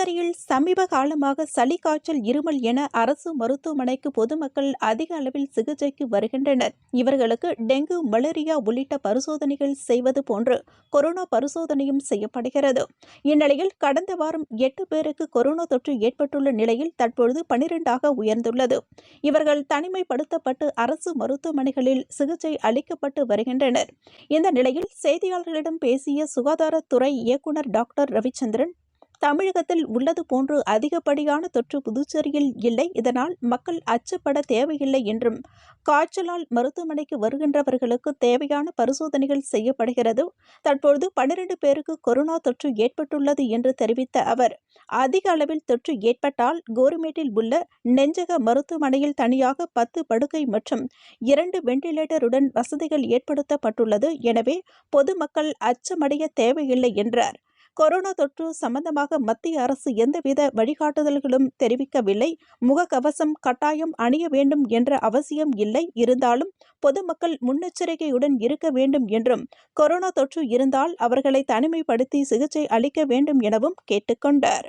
புதுச்சேரியில் சமீப காலமாக சளி காய்ச்சல் இருமல் என அரசு மருத்துவமனைக்கு பொதுமக்கள் அதிக அளவில் சிகிச்சைக்கு வருகின்றனர். இவர்களுக்கு டெங்கு மலேரியா உள்ளிட்ட பரிசோதனைகள் செய்வது போன்று கொரோனா பரிசோதனையும் செய்யப்படுகிறது. இந்நிலையில் கடந்த வாரம் எட்டு பேருக்கு கொரோனா தொற்று ஏற்பட்டுள்ள நிலையில் தற்பொழுது பனிரெண்டாக உயர்ந்துள்ளது. இவர்கள் தனிமைப்படுத்தப்பட்டு அரசு மருத்துவமனைகளில் சிகிச்சை அளிக்கப்பட்டு வருகின்றனர். இந்த நிலையில் செய்தியாளர்களிடம் பேசிய சுகாதாரத்துறை இயக்குநர் டாக்டர் ரவிச்சந்திரன் தமிழகத்தில் உள்ளது போன்று அதிகப்படியான தொற்று புதுச்சேரியில் இல்லை. இதனால் மக்கள் அச்சப்பட தேவையில்லை என்றும் காய்ச்சலால் மருத்துவமனைக்கு வருகின்றவர்களுக்கு தேவையான பரிசோதனைகள் செய்யப்படுகிறது. தற்பொழுது பனிரெண்டு பேருக்கு கொரோனா தொற்று ஏற்பட்டுள்ளது என்று தெரிவித்த அவர் அதிக அளவில் தொற்று ஏற்பட்டால் கோரிமேட்டில் உள்ள நெஞ்சக மருத்துவமனையில் தனியாக பத்து படுக்கை மற்றும் இரண்டு வெண்டிலேட்டருடன் வசதிகள் ஏற்படுத்தப்பட்டுள்ளது. எனவே பொதுமக்கள் அச்சமடைய தேவையில்லை என்றார். கொரோனா தொற்று சம்பந்தமாக மத்திய அரசு எந்தவித வழிகாட்டுதல்களும் தெரிவிக்கவில்லை. முகக்கவசம் கட்டாயம் அணிய வேண்டும் என்ற அவசியம் இல்லை. இருந்தாலும் பொதுமக்கள் முன்னெச்சரிக்கையுடன் இருக்க வேண்டும் என்றும் கொரோனா தொற்று இருந்தால் அவர்களை தனிமைப்படுத்தி சிகிச்சை அளிக்க வேண்டும் எனவும் கேட்டுக்கொண்டார்.